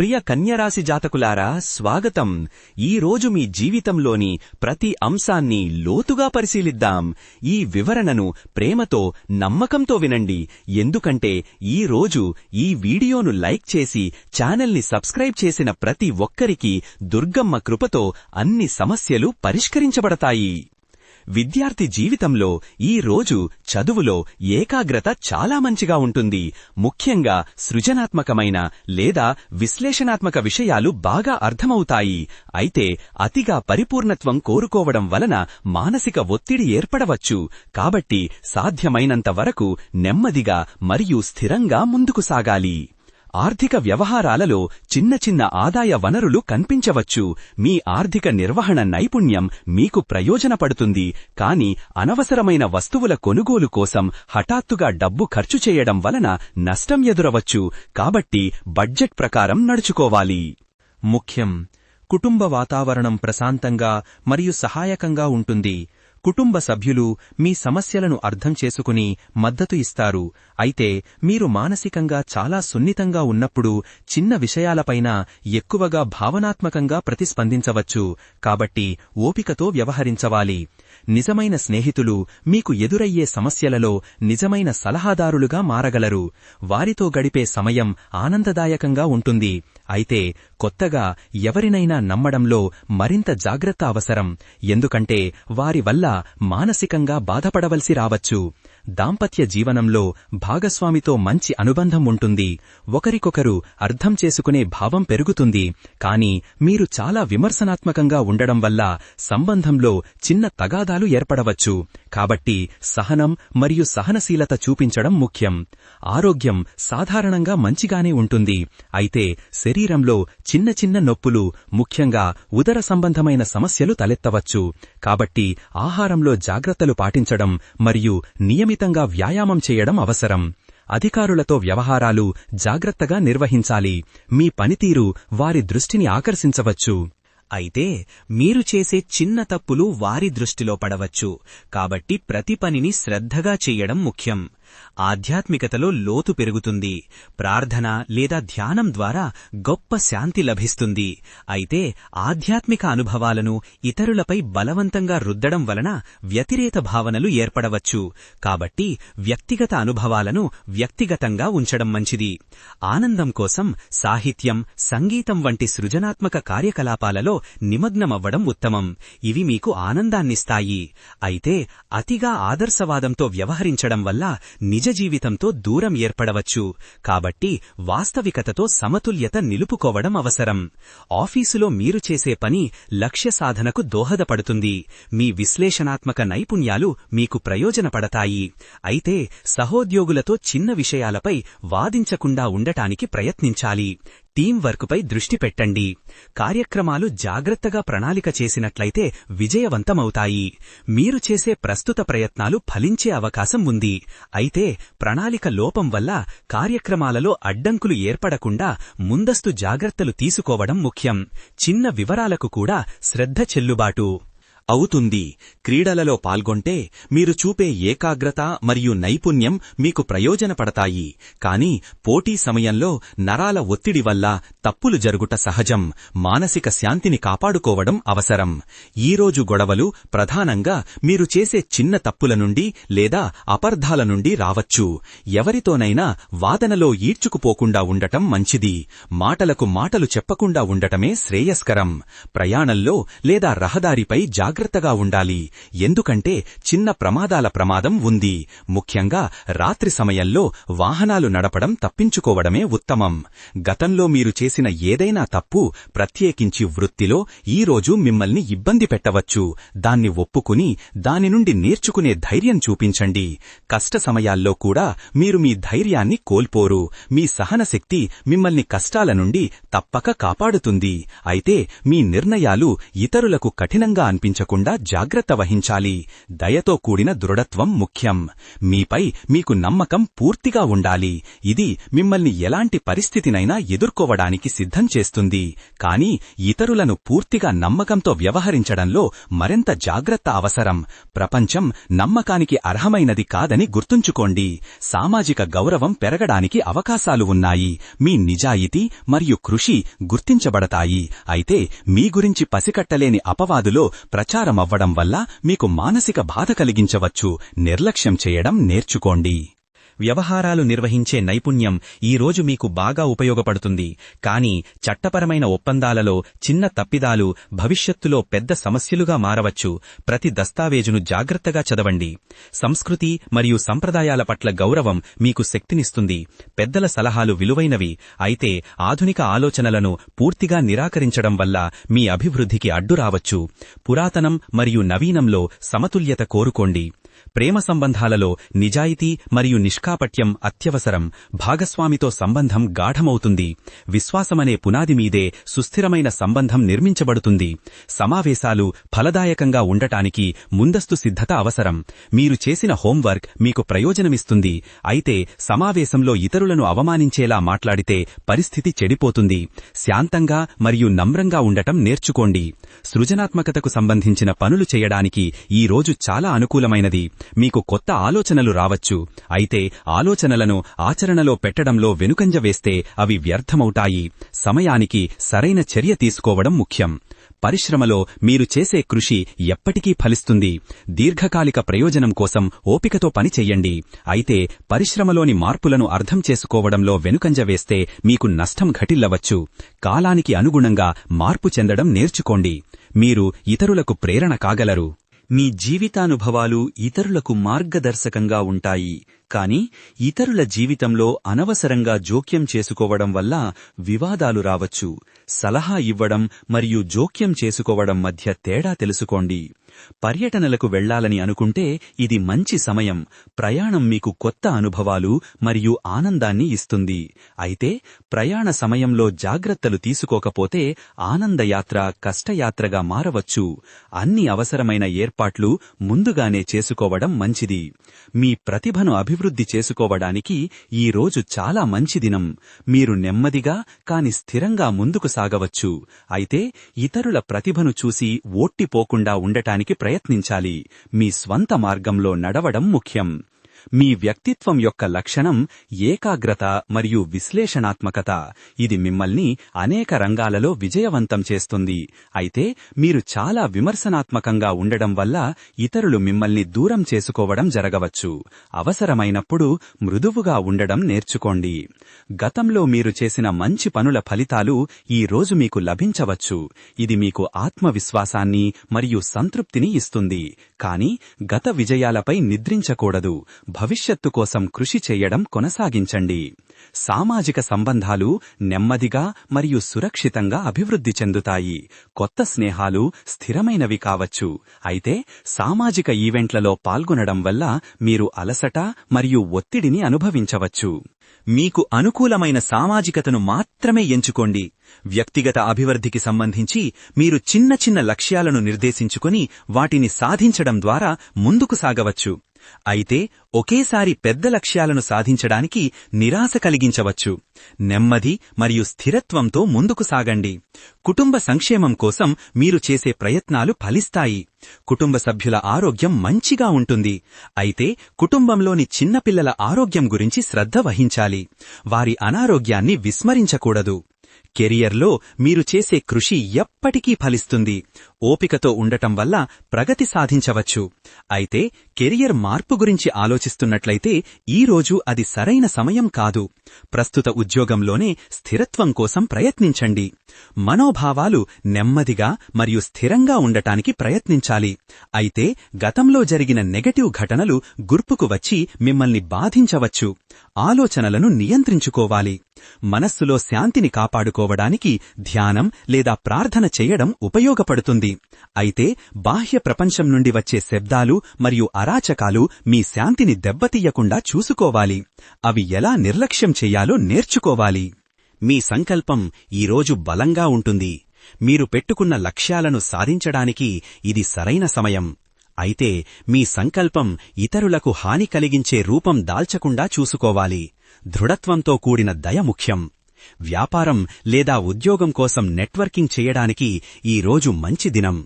ప్రియ కన్యరాశి జాతకులారా స్వాగతం. ఈ రోజు మీ జీవితంలోని ప్రతి అంశాన్ని లోతుగా పరిశీలిద్దాం. ఈ వివరణను ప్రేమతో నమ్మకంతో వినండి. ఎందుకంటే ఈ రోజు ఈ వీడియోను లైక్ చేసి ఛానల్ని సబ్స్క్రైబ్ చేసిన ప్రతి ఒక్కరికి దుర్గమ్మ కృపతో అన్ని సమస్యలు పరిష్కరించబడతాయి. విద్యార్థి జీవితంలో ఈ రోజు చదువులో ఏకాగ్రత చాలా మంచిగా ఉంటుంది. ముఖ్యంగా సృజనాత్మకమైన లేదా విశ్లేషణాత్మక విషయాలు బాగా అర్థమవుతాయి. అయితే అతిగా పరిపూర్ణత్వం కోరుకోవడం వలన మానసిక ఒత్తిడి ఏర్పడవచ్చు. కాబట్టి సాధ్యమైనంత వరకు నెమ్మదిగా మరియు స్థిరంగా ముందుకు సాగాలి. ఆర్థిక వ్యవహారాలలో చిన్న చిన్న ఆదాయ వనరులు కనిపించవచ్చు. మీ ఆర్థిక నిర్వహణ నైపుణ్యం మీకు ప్రయోజనపడుతుంది. కాని అనవసరమైన వస్తువుల కొనుగోలు కోసం హఠాత్తుగా డబ్బు ఖర్చు చేయడం వలన నష్టం ఎదురవచ్చు. కాబట్టి బడ్జెట్ ప్రకారం నడుచుకోవాలి. ముఖ్యం. కుటుంబ వాతావరణం ప్రశాంతంగా మరియు సహాయకంగా ఉంటుంది. కుటుంబ సభ్యులు మీ సమస్యలను అర్థం చేసుకుని మద్దతు ఇస్తారు. అయితే మీరు మానసికంగా చాలా సున్నితంగా ఉన్నప్పుడు చిన్న విషయాలపైన ఎక్కువగా భావనాత్మకంగా ప్రతిస్పందించవచ్చు. కాబట్టి ఓపికతో వ్యవహరించవాలి. నిజమైన స్నేహితులు మీకు ఎదురయ్యే సమస్యలలో నిజమైన సలహాదారులుగా మారగలరు. వారితో గడిపే సమయం ఆనందదాయకంగా ఉంటుంది. అయితే కొత్తగా ఎవరినైనా నమ్మడంలో మరింత జాగ్రత్త అవసరం. ఎందుకంటే వారి వల్ల మానసికంగా బాధపడవలసి రావచ్చు. దాంపత్య జీవనంలో భాగస్వామితో మంచి అనుబంధం ఉంటుంది. ఒకరికొకరు అర్థం చేసుకునే భావం పెరుగుతుంది. కాని మీరు చాలా విమర్శనాత్మకంగా ఉండడం వల్ల సంబంధంలో చిన్న తగాదాలు ఏర్పడవచ్చు. కాబట్టి సహనం మరియు సహనశీలత చూపించడం ముఖ్యం. ఆరోగ్యం సాధారణంగా మంచిగానే ఉంటుంది. అయితే శరీరంలో చిన్న చిన్న నొప్పులు ముఖ్యంగా ఉదర సంబంధమైన సమస్యలు తలెత్తవచ్చు. కాబట్టి ఆహారంలో జాగ్రత్తలు పాటించడం మరియు నియమితంగా వ్యాయామం చేయడం అవసరం. అధికారులతో వ్యవహారాలు జాగ్రత్తగా నిర్వహించాలి. మీ పనితీరు వారి దృష్టిని ఆకర్షించవచ్చు. అయితే మీరు చేసే చిన్న తప్పులు వారి దృష్టిలో పడవచ్చు. కాబట్టి ప్రతి పనిని శ్రద్ధగా చెయ్యడం ముఖ్యం. ఆధ్యాత్మికతలో లోతు పెరుగుతుంది. ప్రార్థన లేదా ధ్యానం ద్వారా గొప్ప శాంతి లభిస్తుంది. అయితే ఆధ్యాత్మిక అనుభవాలను ఇతరులపై బలవంతంగా రుద్దడం వలన వ్యతిరేక భావనలు ఏర్పడవచ్చు. కాబట్టి వ్యక్తిగత అనుభవాలను వ్యక్తిగతంగా ఉంచడం మంచిది. ఆనందం కోసం సాహిత్యం సంగీతం వంటి సృజనాత్మక కార్యకలాపాలలో నిమగ్నమవ్వడం ఉత్తమం. ఇవి మీకు ఆనందాన్నిస్తాయి. అయితే అతిగా ఆదర్శవాదంతో వ్యవహరించడం వల్ల నిజ జీవితంతో దూరం ఏర్పడవచ్చు. కాబట్టి వాస్తవికతతో సమతుల్యత నిలుపుకోవడం అవసరం. ఆఫీసులో మీరు చేసే పని లక్ష్య సాధనకు దోహదపడుతుంది. మీ విశ్లేషణాత్మక నైపుణ్యాలు మీకు ప్రయోజనపడతాయి. అయితే సహోద్యోగులతో చిన్న విషయాలపై వాదించకుండా ఉండటానికి ప్రయత్నించాలి. టీం వర్క్పై దృష్టి పెట్టండి. కార్యక్రమాలు జాగ్రత్తగా ప్రణాళిక చేసినట్లయితే విజయవంతమవుతాయి. మీరు చేసే ప్రస్తుత ప్రయత్నాలు ఫలించే అవకాశం ఉంది. అయితే ప్రణాళిక లోపం వల్ల కార్యక్రమాలలో అడ్డంకులు ఏర్పడకుండా ముందస్తు జాగ్రత్తలు తీసుకోవడం ముఖ్యం. చిన్న వివరాలకు కూడా శ్రద్ధ చెల్లుబాటు. అవుతుంది. క్రీడలలో పాల్గొంటే మీరు చూపే ఏకాగ్రత మరియు నైపుణ్యం మీకు ప్రయోజనపడతాయి. కాని పోటీ సమయంలో నరాల ఒత్తిడి వల్ల తప్పులు జరుగుట సహజం. మానసిక శాంతిని కాపాడుకోవడం అవసరం. ఈరోజు గొడవలు ప్రధానంగా మీరు చేసే చిన్న తప్పుల నుండి లేదా అపర్ధాల నుండి రావచ్చు. ఎవరితోనైనా వాదనలో ఈడ్చుకుపోకుండా ఉండటం మంచిది. మాటలకు మాటలు చెప్పకుండా ఉండటమే శ్రేయస్కరం. ప్రయాణంలో లేదా రహదారిపై జాగ్రత్త జాగ్రత్తగా ఉండాలి. ఎందుకంటే చిన్న ప్రమాదాల ప్రమాదం ఉంది. ముఖ్యంగా రాత్రి సమయంలో వాహనాలు నడపడం తప్పించుకోవడమే ఉత్తమం. గతంలో మీరు చేసిన ఏదైనా తప్పు ప్రత్యేకించి వృత్తిలో ఈరోజు మిమ్మల్ని ఇబ్బంది పెట్టవచ్చు. దాన్ని ఒప్పుకుని దాని నుండి నేర్చుకునే ధైర్యం చూపించండి. కష్ట సమయాల్లో కూడా మీరు మీ ధైర్యాన్ని కోల్పోరు. మీ సహనశక్తి మిమ్మల్ని కష్టాల నుండి తప్పక కాపాడుతుంది. అయితే మీ నిర్ణయాలు ఇతరులకు కఠినంగా అనిపించకు కాకుండా జాగ్రత్త వహించాలి. దయతో కూడిన దృఢత్వం ముఖ్యం. మీపై మీకు నమ్మకం పూర్తిగా ఉండాలి. ఇది మిమ్మల్ని ఎలాంటి పరిస్థితినైనా ఎదుర్కోవడానికి సిద్ధం చేస్తుంది. కానీ ఇతరులను పూర్తిగా నమ్మకంతో వ్యవహరించడంలో మరింత జాగ్రత్త అవసరం. ప్రపంచం నమ్మకానికి అర్హమైనది కాదని గుర్తుంచుకోండి. సామాజిక గౌరవం పెరగడానికి అవకాశాలు ఉన్నాయి. మీ నిజాయితీ మరియు కృషి గుర్తించబడతాయి. అయితే మీ గురించి పసికట్టలేని అపవాదులో ప్రచారం ప్రచారమవ్వడం వల్ల మీకు మానసిక బాధ కలిగించవచ్చు. నిర్లక్ష్యం చేయడం నేర్చుకోండి. వ్యవహారాలు నిర్వహించే నైపుణ్యం ఈరోజు మీకు బాగా ఉపయోగపడుతుంది. కానీ చట్టపరమైన ఒప్పందాలలో చిన్న తప్పిదాలు భవిష్యత్తులో పెద్ద సమస్యలుగా మారవచ్చు. ప్రతి దస్తావేజును జాగ్రత్తగా చదవండి. సంస్కృతి మరియు సంప్రదాయాల పట్ల గౌరవం మీకు శక్తినిస్తుంది. పెద్దల సలహాలు విలువైనవి. అయితే ఆధునిక ఆలోచనలను పూర్తిగా నిరాకరించడం వల్ల మీ అభివృద్ధికి అడ్డు రావచ్చు పురాతనం మరియు నవీనంలో సమతుల్యత కోరుకోండి. ప్రేమ సంబంధాలలో నిజాయితీ మరియు నిష్కాపట్యం అత్యవసరం. భాగస్వామితో సంబంధం గాఢమవుతుంది. విశ్వాసమనే పునాది మీదే సుస్థిరమైన సంబంధం నిర్మించబడుతుంది. సమావేశాలు ఫలదాయకంగా ఉండటానికి ముందస్తు సిద్ధత అవసరం. మీరు చేసిన హోంవర్క్ మీకు ప్రయోజనమిస్తుంది. అయితే సమావేశంలో ఇతరులను అవమానించేలా మాట్లాడితే పరిస్థితి చెడిపోతుంది. శాంతంగా మరియు నమ్రంగా ఉండటం నేర్చుకోండి. సృజనాత్మకతకు సంబంధించిన పనులు చేయడానికి ఈ రోజు చాలా అనుకూలమైనది. మీకు కొత్త ఆలోచనలు రావచ్చు. అయితే ఆలోచనలను ఆచరణలో పెట్టడంలో వెనుకంజ వేస్తే అవి వ్యర్థమవుతాయి. సమయానికి సరైన చర్య తీసుకోవడం ముఖ్యం. పరిశ్రమలో మీరు చేసే కృషి ఎప్పటికీ ఫలిస్తుంది. దీర్ఘకాలిక ప్రయోజనం కోసం ఓపికతో పని చెయ్యండి. అయితే పరిశ్రమలోని మార్పులను అర్థం చేసుకోవడంలో వెనుకంజ వేస్తే మీకు నష్టం ఘటిల్లవచ్చు. కాలానికి అనుగుణంగా మార్పు చెందడం నేర్చుకోండి. మీరు ఇతరులకు ప్రేరణ కాగలరు. మీ జీవితానుభవాలు ఇతరులకు మార్గదర్శకంగా ఉంటాయి. కాని ఇతరుల జీవితంలో అనవసరంగా జోక్యం చేసుకోవడం వల్ల వివాదాలు రావచ్చు. సలహా ఇవ్వడం మరియు జోక్యం చేసుకోవడం మధ్య తేడా తెలుసుకోండి. పర్యటనలకు వెళ్ళాలని అనుకుంటే ఇది మంచి సమయం. ప్రయాణం మీకు కొత్త అనుభవాలు మరియు ఆనందాన్ని ఇస్తుంది. అయితే ప్రయాణ సమయంలో జాగ్రత్తలు తీసుకోకపోతే ఆనందయాత్ర కష్టయాత్రగా మారవచ్చు. అన్ని అవసరమైన ఏర్పాట్లు ముందుగానే చేసుకోవడం మంచిది. మీ ప్రతిభను అభివృద్ధి అభివృద్ధి చేసుకోవడానికి ఈ రోజు చాలా మంచి దినం. మీరు నెమ్మదిగా కాని స్థిరంగా ముందుకు సాగవచ్చు. అయితే ఇతరుల ప్రతిభను చూసి ఓట్టిపోకుండా ఉండటానికి ప్రయత్నించాలి. మీ స్వంత మార్గంలో నడవడం ముఖ్యం. మీ వ్యక్తిత్వం యొక్క లక్షణం ఏకాగ్రత మరియు విశ్లేషణాత్మకత. ఇది మిమ్మల్ని అనేక రంగాలలో విజయవంతం చేస్తుంది. అయితే మీరు చాలా విమర్శనాత్మకంగా ఉండడం వల్ల ఇతరులు మిమ్మల్ని దూరం చేసుకోవడం జరగవచ్చు. అవసరమైనప్పుడు మృదువుగా ఉండడం నేర్చుకోండి. గతంలో మీరు చేసిన మంచి పనుల ఫలితాలు ఈ రోజు మీకు లభించవచ్చు. ఇది మీకు ఆత్మవిశ్వాసాన్ని మరియు సంతృప్తిని ఇస్తుంది. కాని గత విజయాలపై నిద్రించకూడదు. భవిష్యత్తు కోసం కృషి చేయడం కొనసాగించండి. సామాజిక సంబంధాలు నెమ్మదిగా మరియు సురక్షితంగా అభివృద్ధి చెందుతాయి. కొత్త స్నేహాలు స్థిరమైనవి కావచ్చు. అయితే సామాజిక ఈవెంట్లలో పాల్గొనడం వల్ల మీరు అలసట మరియు ఒత్తిడిని అనుభవించవచ్చు. మీకు అనుకూలమైన సామాజికతను మాత్రమే ఎంచుకోండి. వ్యక్తిగత అభివృద్ధికి సంబంధించి మీరు చిన్న చిన్న లక్ష్యాలను నిర్దేశించుకుని వాటిని సాధించడం ద్వారా ముందుకు సాగవచ్చు. అయితే ఒకేసారి పెద్ద లక్ష్యాలను సాధించడానికి నిరాశ కలిగించవచ్చు. నెమ్మది మరియు స్థిరత్వంతో ముందుకు సాగండి. కుటుంబ సంక్షేమం కోసం మీరు చేసే ప్రయత్నాలు ఫలిస్తాయి. కుటుంబ సభ్యుల ఆరోగ్యం మంచిగా ఉంటుంది. అయితే కుటుంబంలోని చిన్నపిల్లల ఆరోగ్యం గురించి శ్రద్ధ వహించాలి. వారి అనారోగ్యాన్ని విస్మరించకూడదు. కెరియర్లో మీరు చేసే కృషి ఎప్పటికీ ఫలిస్తుంది. ఓపికతో ఉండటం వల్ల ప్రగతి సాధించవచ్చు. అయితే కెరియర్ మార్పు గురించి ఆలోచిస్తున్నట్లయితే ఈ రోజు అది సరైన సమయం కాదు. ప్రస్తుత ఉద్యోగంలోనే స్థిరత్వం కోసం ప్రయత్నించండి. మనోభావాలు నెమ్మదిగా మరియు స్థిరంగా ఉండటానికి ప్రయత్నించాలి. అయితే గతంలో జరిగిన నెగటివ్ ఘటనలు గుర్పుకు వచ్చి మిమ్మల్ని బాధించవచ్చు. ఆలోచనలను నియంత్రించుకోవాలి. మనస్సులో శాంతిని కాపాడుకోవడానికి ధ్యానం లేదా ప్రార్థన చేయడం ఉపయోగపడుతుంది. అయితే బాహ్య ప్రపంచం నుండి వచ్చే శబ్దాలు మరియు అరాచకాలు మీ శాంతిని దెబ్బతీయకుండా చూసుకోవాలి. అవి ఎలా నిర్లక్ష్యం చెయ్యాలో నేర్చుకోవాలి. మీ సంకల్పం ఈరోజు బలంగా ఉంటుంది. మీరు పెట్టుకున్న లక్ష్యాలను సాధించడానికి ఇది సరైన సమయం. అయితే మీ సంకల్పం ఇతరులకు హాని కలిగించే రూపం దాల్చకుండా చూసుకోవాలి. దృఢత్వంతో కూడిన దయ ముఖ్యం. వ్యాపారం లేదా ఉద్యోగం కోసం నెట్వర్కింగ్ చేయడానికి ఈ రోజు మంచి దినం.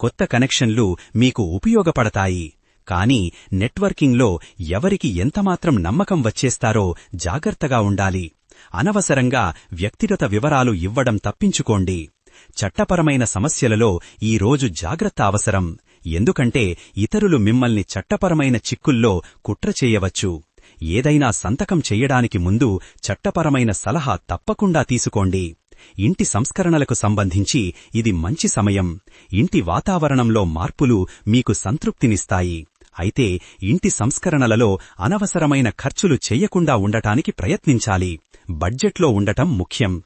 కొత్త కనెక్షన్లు మీకు ఉపయోగపడతాయి. కానీ నెట్వర్కింగ్లో ఎవరికి ఎంతమాత్రం నమ్మకం వచ్చేస్తారో జాగ్రత్తగా ఉండాలి. అనవసరంగా వ్యక్తిగత వివరాలు ఇవ్వడం తప్పించుకోండి. చట్టపరమైన సమస్యలలో ఈ రోజు జాగ్రత్త అవసరం. ఎందుకంటే ఇతరులు మిమ్మల్ని చట్టపరమైన చిక్కుల్లో కుట్ర చేయవచ్చు. ఏదైనా సంతకం చెయ్యడానికి ముందు చట్టపరమైన సలహా తప్పకుండా తీసుకోండి. ఇంటి సంస్కరణలకు సంబంధించి ఇది మంచి సమయం. ఇంటి వాతావరణంలో మార్పులు మీకు సంతృప్తినిస్తాయి. అయితే ఇంటి సంస్కరణలలో అనవసరమైన ఖర్చులు చెయ్యకుండా ఉండటానికి ప్రయత్నించాలి. బడ్జెట్లో ఉండటం ముఖ్యం.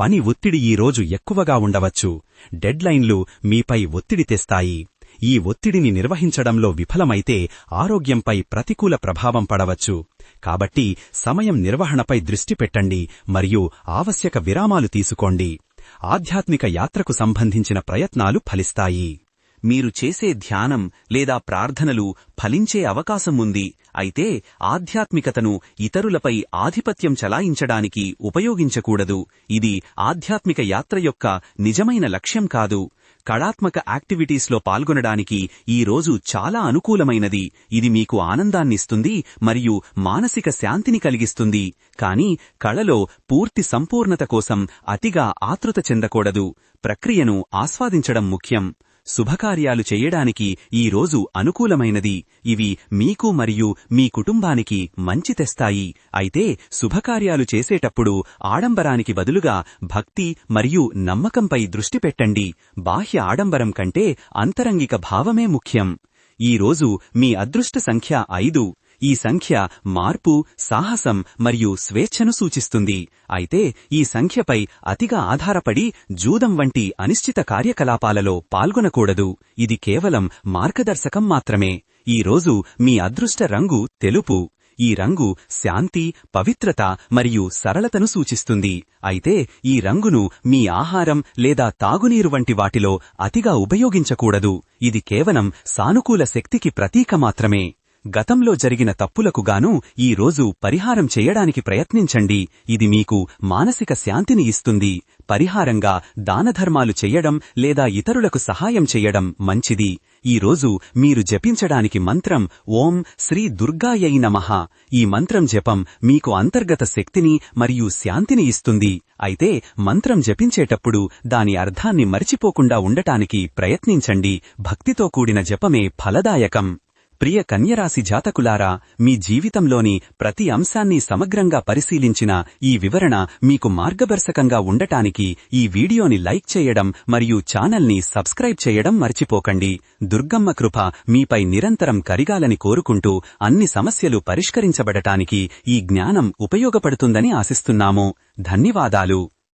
పని ఒత్తిడి ఈ రోజు ఎక్కువగా ఉండవచ్చు. డెడ్లైన్లు మీపై ఒత్తిడి తెస్తాయి. ఈ ఒత్తిడిని నిర్వహించడంలో విఫలమైతే ఆరోగ్యంపై ప్రతికూల ప్రభావం పడవచ్చు. కాబట్టి సమయం నిర్వహణపై దృష్టి పెట్టండి మరియు ఆవశ్యక విరామాలు తీసుకోండి. ఆధ్యాత్మిక యాత్రకు సంబంధించిన ప్రయత్నాలు ఫలిస్తాయి. మీరు చేసే ధ్యానం లేదా ప్రార్థనలు ఫలించే అవకాశం ఉంది. అయితే ఆధ్యాత్మికతను ఇతరులపై ఆధిపత్యం చలాయించడానికి ఉపయోగించకూడదు. ఇది ఆధ్యాత్మిక యాత్ర యొక్క నిజమైన లక్ష్యం కాదు. కళాత్మక యాక్టివిటీస్లో పాల్గొనడానికి ఈ రోజు చాలా అనుకూలమైనది. ఇది మీకు ఆనందాన్నిస్తుంది మరియు మానసిక శాంతిని కలిగిస్తుంది. కానీ కళలో పూర్తి సంపూర్ణత కోసం అతిగా ఆతృత చెందకూడదు. ప్రక్రియను ఆస్వాదించడం ముఖ్యం. శుభకార్యాలు చెయ్యడానికి ఈ రోజు అనుకూలమైనది. ఇవి మీకు మరియు మీ కుటుంబానికి మంచి తెస్తాయి. అయితే శుభకార్యాలు చేసేటప్పుడు ఆడంబరానికి బదులుగా భక్తి మరియు నమ్మకంపై దృష్టి పెట్టండి. బాహ్య ఆడంబరం కంటే అంతరంగిక భావమే ముఖ్యం. ఈ రోజు మీ అదృష్ట సంఖ్య ఐదు. ఈ సంఖ్య మార్పు సాహసం మరియు స్వేచ్ఛను సూచిస్తుంది. అయితే ఈ సంఖ్యపై అతిగా ఆధారపడి జూదం వంటి అనిశ్చిత కార్యకలాపాలలో పాల్గొనకూడదు. ఇది కేవలం మార్గదర్శకం మాత్రమే. ఈ రోజు మీ అదృష్ట రంగు తెలుపు. ఈ రంగు శాంతి పవిత్రత మరియు సరళతను సూచిస్తుంది. అయితే ఈ రంగును మీ ఆహారం లేదా తాగునీరు వంటి వాటిలో అతిగా ఉపయోగించకూడదు. ఇది కేవలం సానుకూల శక్తికి ప్రతీక మాత్రమే. గతంలో జరిగిన తప్పులకు గాను ఈ రోజు పరిహారం చేయడానికి ప్రయత్నించండి. ఇది మీకు మానసిక శాంతిని ఇస్తుంది. పరిహారంగా దానధర్మాలు చెయ్యడం లేదా ఇతరులకు సహాయం చెయ్యడం మంచిది. ఈ రోజు మీరు జపించడానికి మంత్రం ఓం శ్రీ దుర్గాయై నమః. ఈ మంత్రం జపం మీకు అంతర్గత శక్తిని మరియు శాంతిని ఇస్తుంది. అయితే మంత్రం జపించేటప్పుడు దాని అర్థాన్ని మరిచిపోకుండా ఉండటానికి ప్రయత్నించండి. భక్తితో కూడిన జపమే ఫలదాయకం. ప్రియ కన్యరాశి జాతకులారా మీ జీవితంలోని ప్రతి అంశాన్ని సమగ్రంగా పరిశీలించిన ఈ వివరణ మీకు మార్గదర్శకంగా ఉండటానికి ఈ వీడియోని లైక్ చేయడం మరియు ఛానల్ని సబ్స్క్రైబ్ చేయడం మర్చిపోకండి. దుర్గమ్మ కృప మీపై నిరంతరం కరిగాలని కోరుకుంటూ అన్ని సమస్యలు పరిష్కరించబడటానికి ఈ జ్ఞానం ఉపయోగపడుతుందని ఆశిస్తున్నాము. ధన్యవాదాలు.